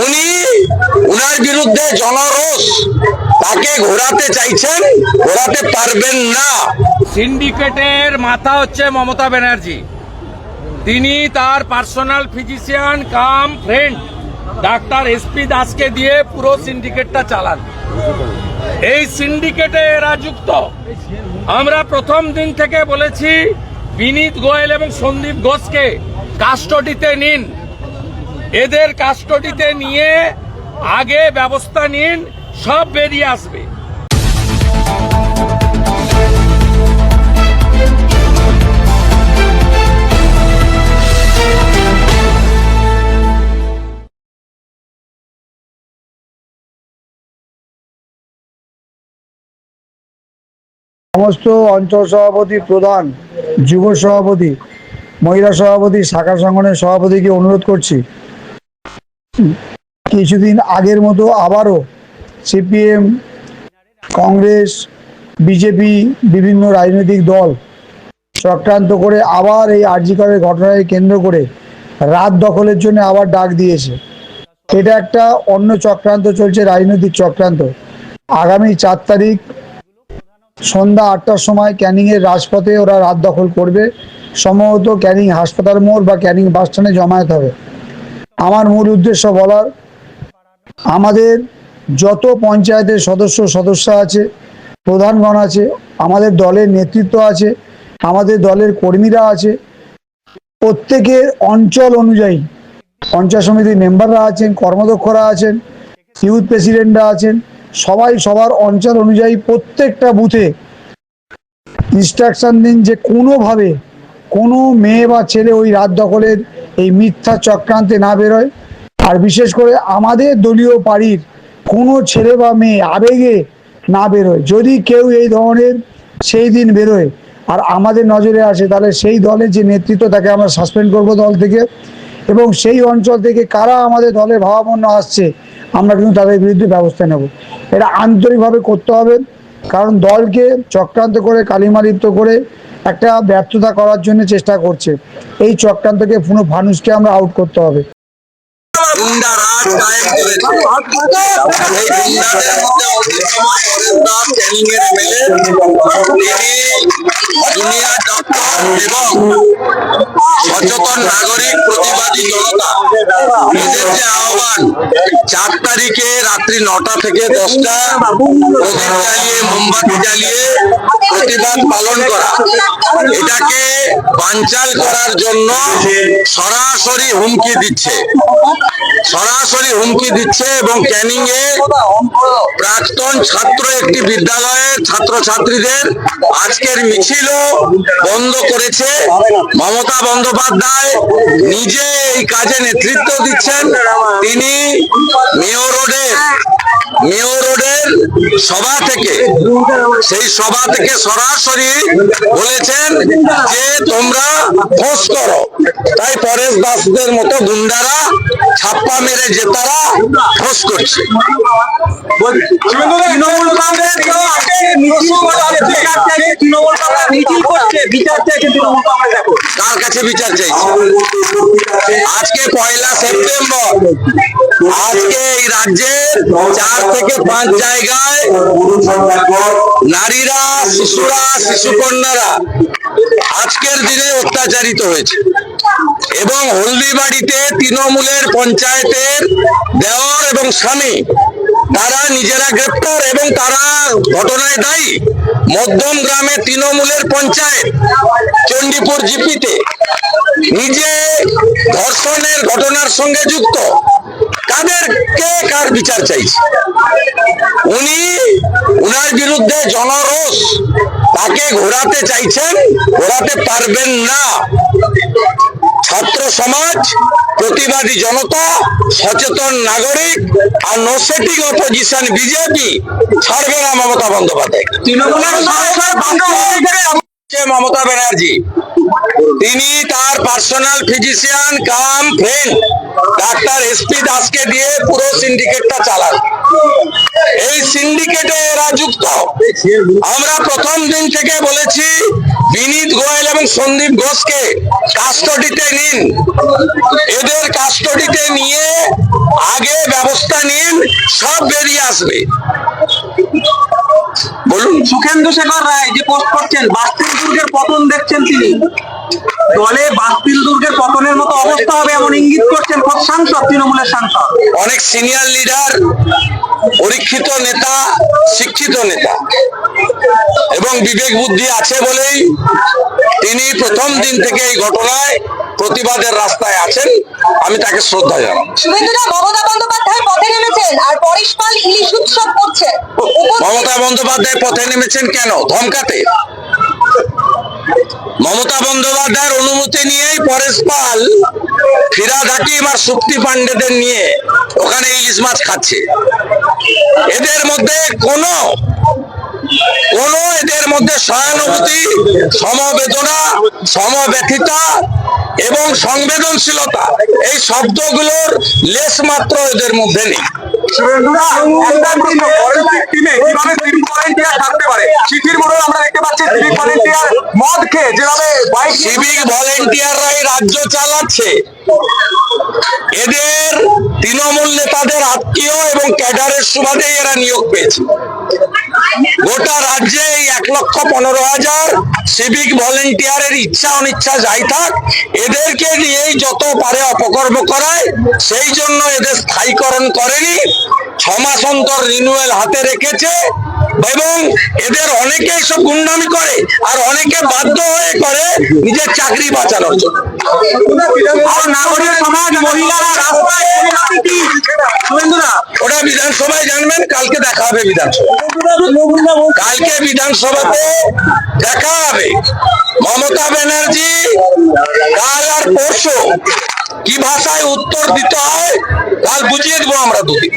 উনি উনার বিরুদ্ধে জনরোষ। তাকে ঘোরাতে চাইছেন, ঘোরাতে পারবেন না। সিন্ডিকেটের মাথা হচ্ছে মমতা ব্যানার্জি। তিনি তার personal physician, cum friend, doctor SP দাসকে দিয়ে পুরো সিন্ডিকেটটা চালান। এই সিন্ডিকেটে এরা যুক্ত আমরা প্রথম দিন থেকে বলেছি, বিনীত গোয়েল এবং সন্দীপ ঘোষকে কাস্টডিতে নিন। এদের কাস্টডিতে নিয়ে আগে ব্যবস্থা নিন, সব বেরিয়ে আসবে। সমস্ত অঞ্চল সভাপতি প্রধান, যুব সভাপতি, মহিলা সভাপতি, শাখা সংগঠনের সভাপতিকে অনুরোধ করছি। কিছুদিন আগের মতো আবারও সিপিএম, কংগ্রেস, বিজেপি, বিভিন্ন রাজনৈতিক দল চক্রান্ত করে আবার এই আর্জিকরের ঘটনাকে কেন্দ্র করে রাত দখলের জন্য আবার ডাক দিয়েছে। এটা একটা অন্য চক্রান্ত চলছে, রাজনৈতিক চক্রান্ত। আগামী চার তারিখ সন্ধ্যা আটটার সময় ক্যানিংয়ের রাজপথে ওরা রাত দখল করবে। সম্ভবত ক্যানিং হাসপাতাল মোড় বা ক্যানিং বাস স্ট্যান্ডে জমায়েত হবে। আমার মূল উদ্দেশ্য বলার, আমাদের যত পঞ্চায়েতের সদস্য সদস্য আছে, প্রধানগণ আছে, আমাদের দলের নেতৃত্ব আছে, আমাদের দলের কর্মীরা আছে, প্রত্যেকের অঞ্চল অনুযায়ী পঞ্চায়েত সমিতির মেম্বাররা আছেন কর্মদক্ষরা আছেন ইউথ প্রেসিডেন্টরা আছেন, সবাই সবার অঞ্চল অনুযায়ী প্রত্যেকটা বুথে ইনস্ট্রাকশন দিন যে কোনোভাবে কোনো মেয়ে বা ছেলে ওই রাত দখলের এই মিথ্যা চক্রান্তে না বেরোয়। আর বিশেষ করে আমাদের দলীয় বাড়ির কোনো ছেলে বা মেয়ে আবেগে না বেরোয়। যদি কেউ এই ধরনের সেই দিন বেরোয় আর আমাদের নজরে আসে, তাহলে সেই দলের যে নেতৃত্ব, তাকে আমরা সাসপেন্ড করব দল থেকে। এবং সেই অঞ্চল থেকে কারা আমাদের দলে ভাবাপন্ন আসছে, আমরা কিন্তু তাদের বিরুদ্ধে ব্যবস্থা নেব। এটা আন্তরিকভাবে করতে হবে। কারণ দলকে চক্রান্ত করে, কালিমালিপ্ত করে একটা ব্যর্থতা করার জন্য চেষ্টা করছে। এই চক্রান্তকে পুরো ফানুসকে আমরা আউট করতে হবে। সচেতন নাগরিক আহ্বান, চার তারিখে রাত্রি নটা থেকে দশটা জ্বালিয়ে মোমবাতি জ্বালিয়ে প্রতিবাদ পালন করা এটাকে বানচাল করার জন্য সরাসরি হুমকি দিচ্ছে। সরাসরি হুমকি দিচ্ছে এবং ক্যানিং এ প্রাক্তন ছাত্র একটি বিদ্যালয়ের ছাত্রছাত্রীদের আজকের মিছিলও বন্ধ করেছে। মমতা বন্দ্যোপাধ্যায় নিজে এই কাজে নেতৃত্ব দিচ্ছেন। তিনি মেয়র রোডের মেয়র রোডের সভা থেকে, সেই সভা থেকে সরাসরি বলেছেন যে তোমরা ফোঁস করো। তাই পরেশ দাসদের মতো গুন্ডারা ছাপ্পা মেরে জেতারা ফোঁস করছে। তৃণমূল কংগ্রেস তৃণমূল কংগ্রেস মিছিল করছে বিচার চাইছে তৃণমূল কংগ্রেস কার কাছে বিচার চাইছে? আজকে পয়লা সেপ্টেম্বর। আজকে এই রাজ্যের চার থেকে পাঁচ জায়গায় নারীরা, শিশুরা, শিশুকন্যারা আজকের দিনে অত্যাচারিত হয়েছে। এবং হলদিবাড়িতে তৃণমূলের পঞ্চায়েতের দেওর এবং স্বামী, তারা নিজেরা গ্রেপ্তার এবং তারা ঘটনায় দায়ী। মধ্যম গ্রামে তৃণমূলের পঞ্চায়েত, চণ্ডীপুর জিপিতে নিজে ধর্ষণের ঘটনার সঙ্গে যুক্ত। কাদের কে কার বিচার চাইছে? উনি, উনার বিরুদ্ধে জনরোষ তাকে ঘোরাতে চাইছেন, ঘোরাতে পারবেন না। ছাত্র সমাজ, প্রতিবাদী জনতা, সচেতন নাগরিক আর নো অপোজিশন বিজেপি ছাড়বে না মমতা বন্দ্যোপাধ্যায়। হচ্ছে মমতা ব্যানার্জি। তিনি তার personal physician cum friend doctor SP দাসকে দিয়ে পুরো সিন্ডিকেটটা চালান। এই সিন্ডিকেটে এরা যুক্ত। আমরা প্রথম দিন থেকে বলেছি, বিনীত গোয়েল এবং সন্দীপ ঘোষকে কাস্টডিতে নিন। এদের কাস্টডিতে নিয়ে আগে ব্যবস্থা নিন, সব বেরিয়ে আসবে। বলুন, সুখেন্দু শেখর রায় যে পোস্ট করছেন বাস্তিল দুর্গের পতন দেখছেন তিনি। দলে বাস্তিল দুর্গের পতনের মতো অবস্থা হবে এমন ইঙ্গিত করছেন সাংসদ, তৃণমূলের সাংসদ। অনেক সিনিয়র লিডার পরীক্ষিত নেতা, শিক্ষিত নেতা। এবং বিবেক বুদ্ধি আছে বলেই তিনি প্রথম দিন থেকে এই ঘটনায় প্রতিবাদের রাস্তায় আছেন। আমি তাকে শ্রদ্ধা জানাচ্ছি মমতা বন্দ্যোপাধ্যায় পথে নেমেছেন আর পরেশ পাল ইলিশ উৎসব করছে। মমতা বন্দ্যোপাধ্যায় পথে নেমেছেন কেন? ধমকাতে। মমতা বন্দ্যোপাধ্যায়ের অনুমতি নিয়েই পরেশ পাল ফিরাদ হাকিম আর সুপ্তি পাণ্ডেদের নিয়ে ওখানে ইলিশ মাছ খাচ্ছে। এদের মধ্যে কোনো কোন এদের মধ্যে সহানুভূতি সমবেদনা সমব্যথিতা এবং সংবেদনশীলতা এই শব্দগুলোর লেশ মাত্র এদের মধ্যে নেই। সিভিক রাজ্য চালাচ্ছে। এদের তৃণমূল নেতাদের আত্মীয় এবং ক্যাডারের সুবাদে এরা নিয়োগ পেয়েছে। গোটা রাজ্যে এই এক লক্ষ পনেরো হাজার সিভিক ভলেন্টিয়ারের ইচ্ছা অনিচ্ছা যাই থাক, এদেরকে যত পারে অপকর্ম করায়, সেই জন্য এদের স্থায়ীকরণ করেনি ছ মাস অন্তর হাতে রেখেছে এবং এদের অনেকে সব গুন্ডামি করে আর অনেকে বাধ্য হয়ে করে নিজের চাকরি বাঁচানোর জন্য। আর নাগরিক সমাজ, মহিলারা চেয়ারম্যান কালকে দেখা হবে বিধানসভা কালকে বিধানসভাতে দেখা হবে। মমতা ব্যানার্জি, কাল আর পরশু কি ভাষায় উত্তর দিতে হয়, কাল বুঝিয়ে দেবো আমরা দুদিন।